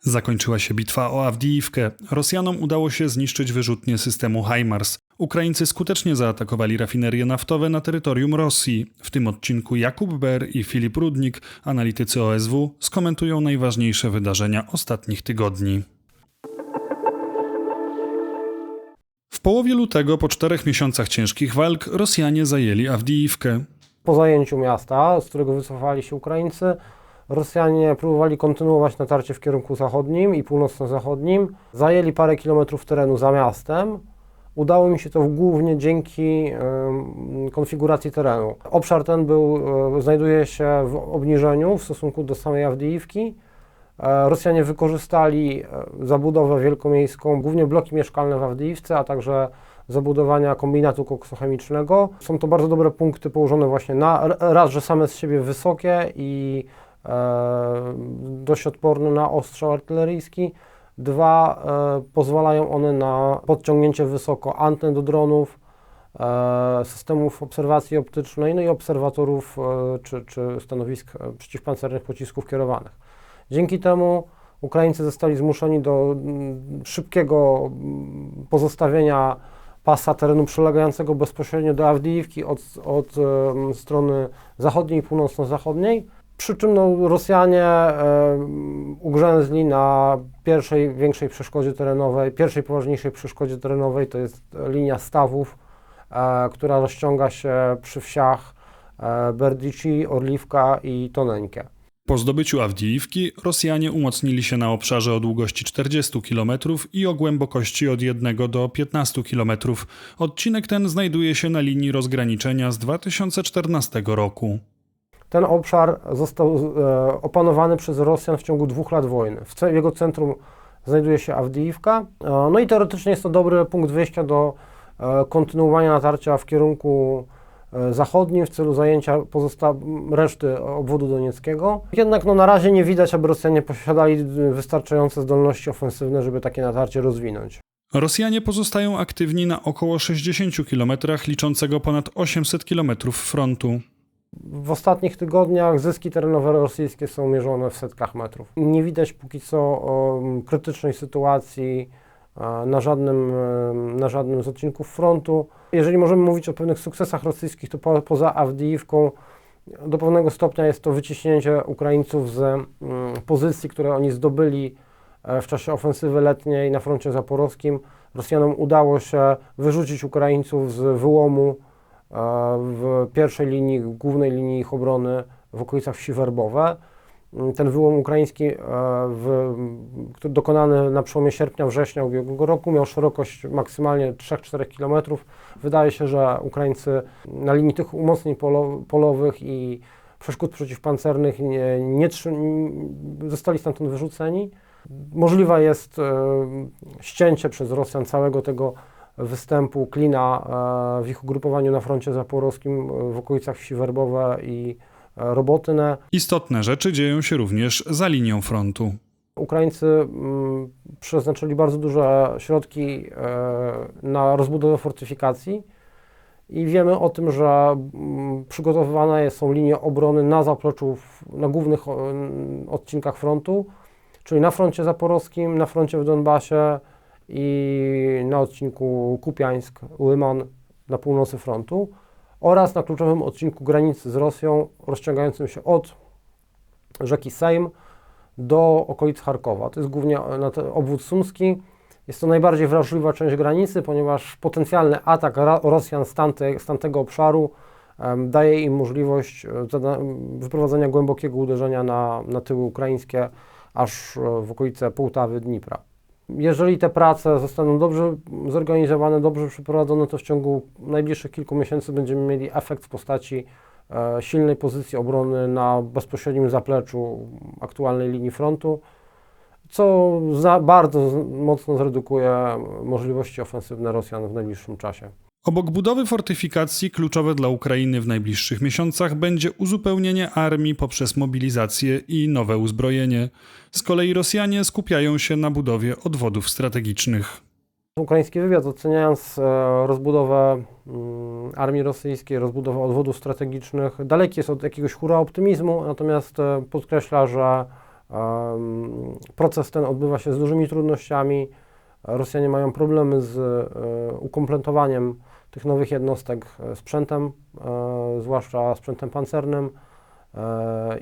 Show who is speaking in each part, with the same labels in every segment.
Speaker 1: Zakończyła się bitwa o Awdijiwkę. Rosjanom udało się zniszczyć wyrzutnie systemu HIMARS. Ukraińcy skutecznie zaatakowali rafinerie naftowe na terytorium Rosji. W tym odcinku Jakub Ber i Filip Rudnik, analitycy OSW, skomentują najważniejsze wydarzenia ostatnich tygodni. W połowie lutego, po czterech miesiącach ciężkich walk, Rosjanie zajęli Awdijiwkę.
Speaker 2: Po zajęciu miasta, z którego wycofali się Ukraińcy, Rosjanie próbowali kontynuować natarcie w kierunku zachodnim i północno-zachodnim. Zajęli parę kilometrów terenu za miastem. Udało mi się to głównie dzięki em, konfiguracji terenu. Obszar ten był, e, znajduje się w obniżeniu w stosunku do samej Awdijiwki. E, Rosjanie wykorzystali e, zabudowę wielkomiejską, głównie bloki mieszkalne w Awdijiwce, a także zabudowania kombinatu koksochemicznego. Są to bardzo dobre punkty położone właśnie na raz, że same z siebie wysokie i dość odporne na ostrzał artyleryjski. Dwa, e, pozwalają one na podciągnięcie wysoko anten do dronów, e, systemów obserwacji optycznej, no i obserwatorów e, czy, czy stanowisk e, przeciwpancernych pocisków kierowanych. Dzięki temu Ukraińcy zostali zmuszeni do mm, szybkiego mm, pozostawienia pasa terenu przylegającego bezpośrednio do Awdijiwki od, od strony zachodniej i północno-zachodniej. Przy czym no, Rosjanie em, ugrzęzli na pierwszej większej przeszkodzie terenowej, pierwszej poważniejszej przeszkodzie terenowej, to jest linia stawów, e, która rozciąga się przy wsiach e, Berdici, Orliwka i Toneńkie.
Speaker 1: Po zdobyciu Awdijiwki Rosjanie umocnili się na obszarze o długości 40 km i o głębokości od 1 do 15 km. Odcinek ten znajduje się na linii rozgraniczenia z 2014 roku.
Speaker 2: Ten obszar został e, opanowany przez Rosjan w ciągu dwóch lat wojny. W jego centrum znajduje się Awdijiwka. E, no i teoretycznie jest to dobry punkt wyjścia do e, kontynuowania natarcia w kierunku zachodnim w celu zajęcia pozosta- reszty obwodu donieckiego. Jednak no, na razie nie widać, aby Rosjanie posiadali wystarczające zdolności ofensywne, żeby takie natarcie rozwinąć.
Speaker 1: Rosjanie pozostają aktywni na około 60 km liczącego ponad 800 km frontu.
Speaker 2: W ostatnich tygodniach zyski terenowe rosyjskie są mierzone w setkach metrów. Nie widać póki co o, m, krytycznej sytuacji na żadnym, na żadnym z odcinków frontu. Jeżeli możemy mówić o pewnych sukcesach rosyjskich, to po, poza Awdijiwką do pewnego stopnia jest to wyciśnięcie Ukraińców z pozycji, które oni zdobyli e, w czasie ofensywy letniej na froncie zaporowskim. Rosjanom udało się wyrzucić Ukraińców z wyłomu w pierwszej linii, głównej linii ich obrony w okolicach wsi Werbowe. Mm, Ten wyłom ukraiński, e, w, dokonany na przełomie sierpnia-września ubiegłego roku, miał szerokość maksymalnie 3-4 km. Wydaje się, że Ukraińcy na linii tych umocnień polo, polowych i przeszkód przeciwpancernych nie, nie, zostali stamtąd wyrzuceni. Możliwe jest e, ścięcie przez Rosjan całego tego występu klina e, w ich ugrupowaniu na froncie zaporowskim e, w okolicach wsi Werbowe i e, Robotynę.
Speaker 1: Istotne rzeczy dzieją się również za linią frontu.
Speaker 2: Ukraińcy mm, przeznaczyli bardzo duże środki na rozbudowę fortyfikacji i wiemy o tym, że mm, przygotowywane są linie obrony na zapleczu, na głównych odcinkach frontu, czyli na froncie zaporowskim, na froncie w Donbasie i na odcinku Kupiańsk-Lyman na północy frontu oraz na kluczowym odcinku granicy z Rosją rozciągającym się od rzeki Sejm do okolic Charkowa. To jest głównie obwód sumski. Jest to najbardziej wrażliwa część granicy, ponieważ potencjalny atak Rosjan z, tamte, z tamtego obszaru em, daje im możliwość e, wyprowadzenia głębokiego uderzenia na, na tyły ukraińskie, aż e, w okolice Połtawy, Dnipra. Jeżeli te prace zostaną dobrze zorganizowane, dobrze przeprowadzone, to w ciągu najbliższych kilku miesięcy będziemy mieli efekt w postaci e, silnej pozycji obrony na bezpośrednim zapleczu aktualnej linii frontu, co bardzo mocno zredukuje możliwości ofensywne Rosjan w najbliższym czasie.
Speaker 1: Obok budowy fortyfikacji kluczowe dla Ukrainy w najbliższych miesiącach będzie uzupełnienie armii poprzez mobilizację i nowe uzbrojenie. Z kolei Rosjanie skupiają się na budowie odwodów strategicznych.
Speaker 2: Ukraiński wywiad oceniając e, rozbudowę mm, armii rosyjskiej, rozbudowę odwodów strategicznych, daleki jest od jakiegoś hura optymizmu, natomiast e, podkreśla, że Em, Proces ten odbywa się z dużymi trudnościami. Rosjanie mają problemy z e, ukompletowaniem tych nowych jednostek e, sprzętem, e, zwłaszcza sprzętem pancernym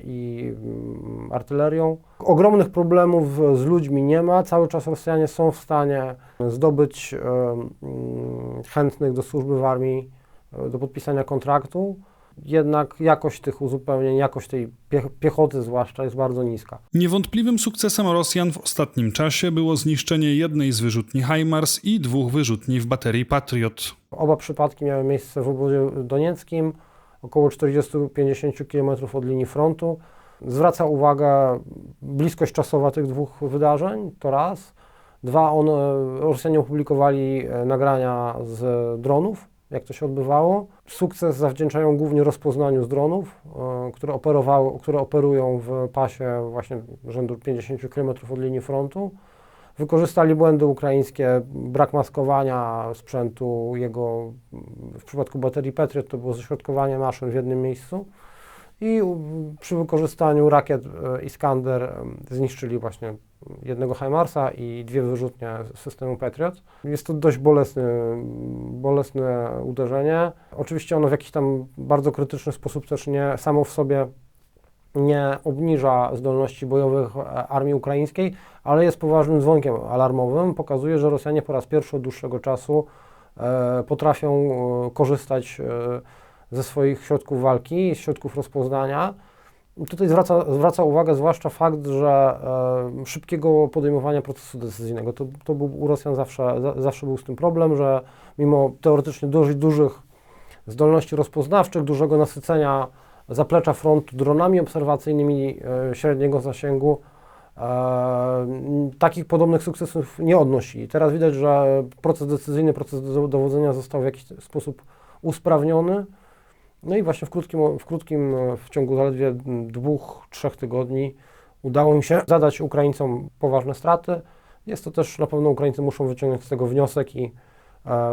Speaker 2: i mm, artylerią. Ogromnych problemów z ludźmi nie ma. Cały czas Rosjanie są w stanie zdobyć mm, chętnych do służby w armii, do podpisania kontraktu. Jednak jakość tych uzupełnień, jakość tej pie- piechoty zwłaszcza jest bardzo niska.
Speaker 1: Niewątpliwym sukcesem Rosjan w ostatnim czasie było zniszczenie jednej z wyrzutni HIMARS i dwóch wyrzutni w baterii Patriot.
Speaker 2: Oba przypadki miały miejsce w obozie donieckim, około 40-50 km od linii frontu. Zwraca uwagę bliskość czasowa tych dwóch wydarzeń, to raz. Dwa, one, Rosjanie opublikowali e, nagrania z dronów, jak to się odbywało. Sukces zawdzięczają głównie rozpoznaniu z dronów, e, które, operowały, które operują w pasie właśnie rzędu 50 km od linii frontu. Wykorzystali błędy ukraińskie, brak maskowania sprzętu, jego w przypadku baterii Patriot to było ześrodkowanie maszyn w jednym miejscu i przy wykorzystaniu rakiet e, Iskander em, zniszczyli właśnie jednego HIMARSa i dwie wyrzutnie systemu Patriot. Jest to dość bolesny, bolesne uderzenie. Oczywiście ono w jakiś tam bardzo krytyczny sposób też nie samo w sobie nie obniża zdolności bojowych e, armii ukraińskiej, ale jest poważnym dzwonkiem alarmowym. Pokazuje, że Rosjanie po raz pierwszy od dłuższego czasu e, potrafią e, korzystać e, ze swoich środków walki, środków rozpoznania. Tutaj zwraca, zwraca uwagę zwłaszcza fakt, że e, szybkiego podejmowania procesu decyzyjnego. To, to był u Rosjan zawsze, za, zawsze był z tym problem, że mimo teoretycznie dość dużych zdolności rozpoznawczych, dużego nasycenia zaplecza frontu dronami obserwacyjnymi e, średniego zasięgu, e, takich podobnych sukcesów nie odnosili. Teraz widać, że proces decyzyjny, proces do- dowodzenia został w jakiś sposób usprawniony. No i właśnie w krótkim, w krótkim, e, w ciągu zaledwie dwóch, trzech tygodni udało im się zadać Ukraińcom poważne straty. Jest to też na pewno Ukraińcy muszą wyciągnąć z tego wniosek i e,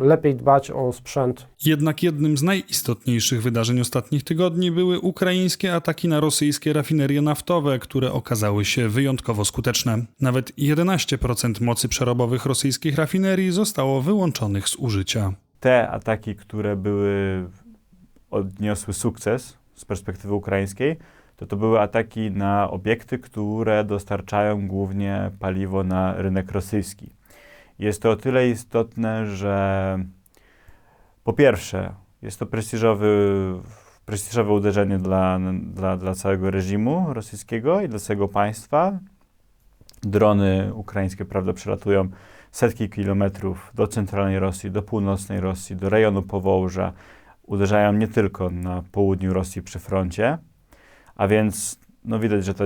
Speaker 2: lepiej dbać o sprzęt
Speaker 1: Jednak jednym z najistotniejszych wydarzeń ostatnich tygodni były ukraińskie ataki na rosyjskie rafinerie naftowe, które okazały się wyjątkowo skuteczne. Nawet 11% mocy przerobowych rosyjskich rafinerii zostało wyłączonych z użycia.
Speaker 3: Te ataki, które były, odniosły sukces z perspektywy ukraińskiej, to to były ataki na obiekty, które dostarczają głównie paliwo na rynek rosyjski. Jest to o tyle istotne, że po pierwsze, jest to prestiżowy, prestiżowe uderzenie dla, dla, dla całego reżimu rosyjskiego i dla całego państwa. Drony ukraińskie, prawda, przelatują setki kilometrów do centralnej Rosji, do północnej Rosji, do rejonu Powołża. Uderzają nie tylko na południu Rosji przy froncie, a więc no widać, że ta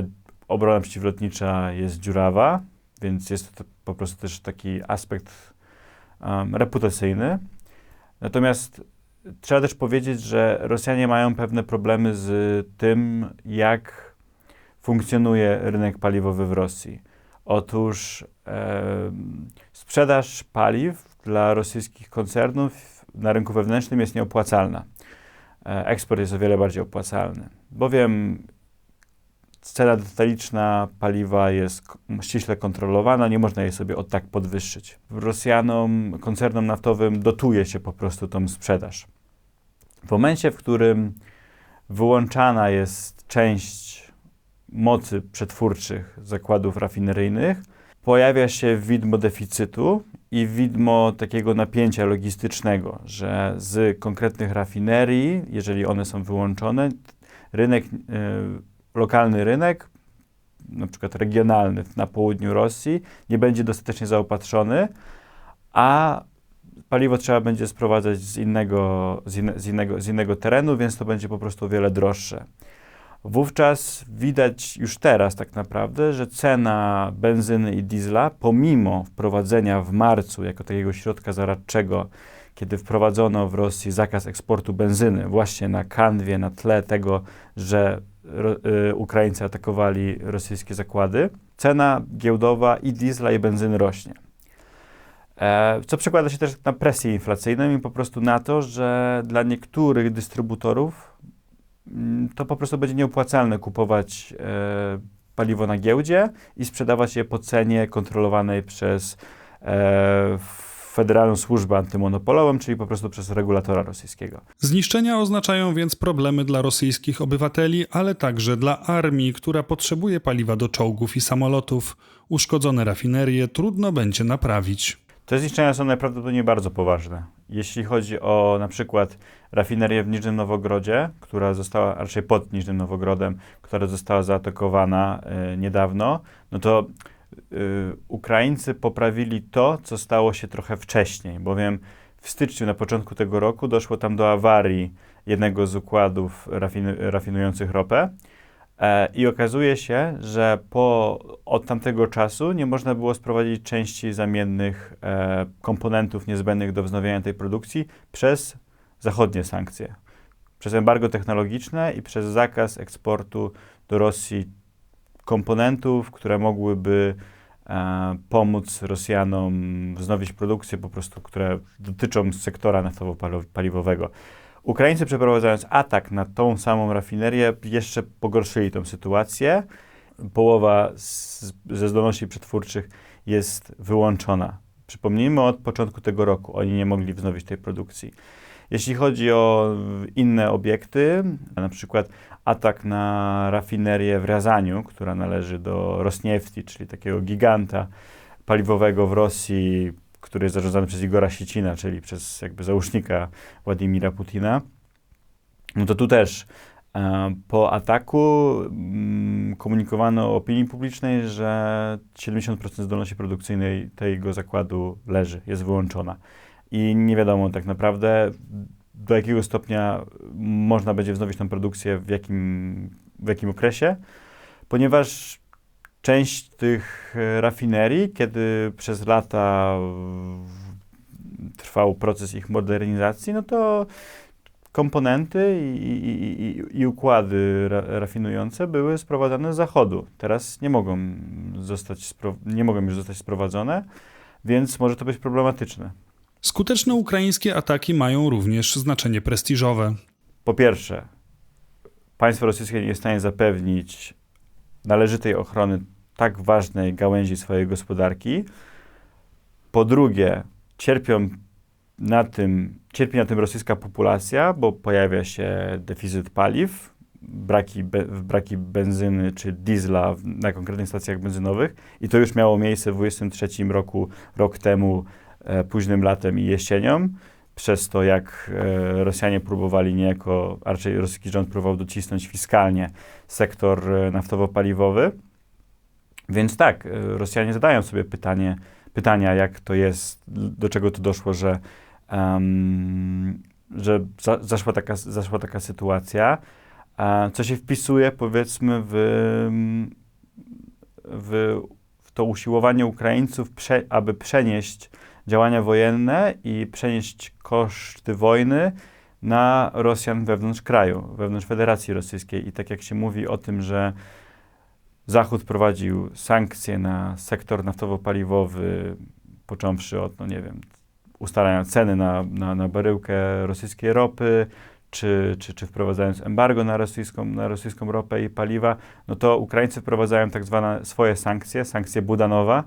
Speaker 3: obrona przeciwlotnicza jest dziurawa, więc jest to po prostu też taki aspekt um, reputacyjny. Natomiast trzeba też powiedzieć, że Rosjanie mają pewne problemy z tym, jak funkcjonuje rynek paliwowy w Rosji. Otóż em, sprzedaż paliw dla rosyjskich koncernów na rynku wewnętrznym jest nieopłacalna. E, eksport jest o wiele bardziej opłacalny, bowiem cena detaliczna paliwa jest ściśle kontrolowana, nie można jej sobie od tak podwyższyć. Rosjanom, koncernom naftowym dotuje się po prostu tą sprzedaż. W momencie, w którym wyłączana jest część mocy przetwórczych zakładów rafineryjnych, pojawia się widmo deficytu i widmo takiego napięcia logistycznego, że z konkretnych rafinerii, jeżeli one są wyłączone, rynek, e, lokalny rynek, na przykład regionalny na południu Rosji, nie będzie dostatecznie zaopatrzony, a paliwo trzeba będzie sprowadzać z innego, z, inne, z, innego, z innego terenu, więc to będzie po prostu o wiele droższe. Wówczas widać już teraz tak naprawdę, że cena benzyny i diesla, pomimo wprowadzenia w marcu jako takiego środka zaradczego, kiedy wprowadzono w Rosji zakaz eksportu benzyny właśnie na kanwie, na tle tego, że y, Ukraińcy atakowali rosyjskie zakłady, cena giełdowa i diesla i benzyny rośnie. E, co przekłada się też na presję inflacyjną i po prostu na to, że dla niektórych dystrybutorów to po prostu będzie nieopłacalne kupować e, paliwo na giełdzie i sprzedawać je po cenie kontrolowanej przez e, Federalną Służbę Antymonopolową, czyli po prostu przez regulatora rosyjskiego.
Speaker 1: Zniszczenia oznaczają więc problemy dla rosyjskich obywateli, ale także dla armii, która potrzebuje paliwa do czołgów i samolotów. Uszkodzone rafinerie trudno będzie naprawić.
Speaker 3: Te zniszczenia są najprawdopodobniej bardzo poważne. Jeśli chodzi o na przykład rafinerię w Niżnym Nowogrodzie, która została, raczej pod Niżnym Nowogrodem, która została zaatakowana y, niedawno, no to y, Ukraińcy poprawili to, co stało się trochę wcześniej, bowiem w styczniu, na początku tego roku, doszło tam do awarii jednego z układów rafin rafinujących ropę. E, I okazuje się, że po, od tamtego czasu nie można było sprowadzić części zamiennych e, komponentów niezbędnych do wznowienia tej produkcji przez zachodnie sankcje. Przez embargo technologiczne i przez zakaz eksportu do Rosji komponentów, które mogłyby e, pomóc Rosjanom wznowić produkcję, po prostu, które dotyczą sektora naftowo-paliwowego. Ukraińcy przeprowadzając atak na tą samą rafinerię jeszcze pogorszyli tą sytuację. Połowa z, ze zdolności przetwórczych jest wyłączona. Przypomnijmy, od początku tego roku oni nie mogli wznowić tej produkcji. Jeśli chodzi o inne obiekty, na przykład atak na rafinerię w Riazaniu, która należy do Rosniefti, czyli takiego giganta paliwowego w Rosji, który jest zarządzany przez Igora Sicina, czyli przez jakby załóżnika Władimira Putina, no to tu też e, po ataku mm, komunikowano opinii publicznej, że 70% zdolności produkcyjnej tego zakładu leży, jest wyłączona. I nie wiadomo tak naprawdę, do jakiego stopnia można będzie wznowić tę produkcję, w jakim, w jakim okresie, ponieważ część tych e, rafinerii, kiedy przez lata trwał proces ich modernizacji, no to komponenty i, i, i, układy ra, rafinujące były sprowadzane z zachodu. Teraz nie mogą, zostać nie mogą już zostać sprowadzone, więc może to być problematyczne.
Speaker 1: Skuteczne ukraińskie ataki mają również znaczenie prestiżowe.
Speaker 3: Po pierwsze, państwo rosyjskie nie jest w stanie zapewnić należytej ochrony tak ważnej gałęzi swojej gospodarki. Po drugie, cierpią na tym, cierpi na tym rosyjska populacja, bo pojawia się deficyt paliw, braki, be, braki benzyny czy diesla w, na konkretnych stacjach benzynowych i to już miało miejsce w 2023 roku, rok temu, e, późnym latem i jesienią. Przez to, jak e, Rosjanie próbowali niejako, a raczej rosyjski rząd próbował docisnąć fiskalnie sektor e, naftowo-paliwowy. Więc tak, Rosjanie zadają sobie pytanie, pytania, jak to jest, do czego to doszło, że um, że za, zaszła, taka, zaszła taka sytuacja, co się wpisuje powiedzmy w, w, w to usiłowanie Ukraińców, prze, aby przenieść działania wojenne i przenieść koszty wojny na Rosjan wewnątrz kraju, wewnątrz Federacji Rosyjskiej. I tak jak się mówi o tym, że Zachód prowadził sankcje na sektor naftowo-paliwowy, począwszy od, no nie wiem, ustalania ceny na, na, na baryłkę rosyjskiej ropy, czy, czy, czy wprowadzając embargo na rosyjską, na rosyjską ropę i paliwa, no to Ukraińcy wprowadzają tak zwane swoje sankcje, sankcje Budanowa,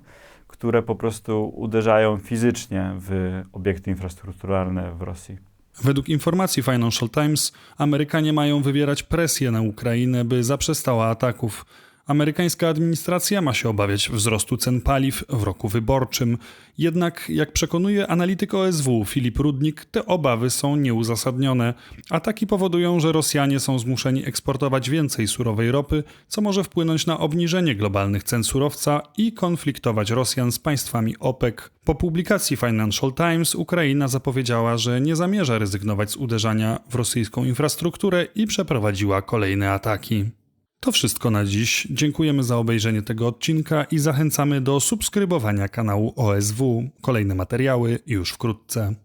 Speaker 3: które po prostu uderzają fizycznie w obiekty infrastrukturalne w Rosji.
Speaker 1: Według informacji Financial Times, Amerykanie mają wywierać presję na Ukrainę, by zaprzestała ataków. Amerykańska administracja ma się obawiać wzrostu cen paliw w roku wyborczym. Jednak, jak przekonuje analityk OSW Filip Rudnik, te obawy są nieuzasadnione. Ataki powodują, że Rosjanie są zmuszeni eksportować więcej surowej ropy, co może wpłynąć na obniżenie globalnych cen surowca i konfliktować Rosjan z państwami OPEC. Po publikacji Financial Times Ukraina zapowiedziała, że nie zamierza rezygnować z uderzania w rosyjską infrastrukturę i przeprowadziła kolejne ataki. To wszystko na dziś. Dziękujemy za obejrzenie tego odcinka i zachęcamy do subskrybowania kanału OSW. Kolejne materiały już wkrótce.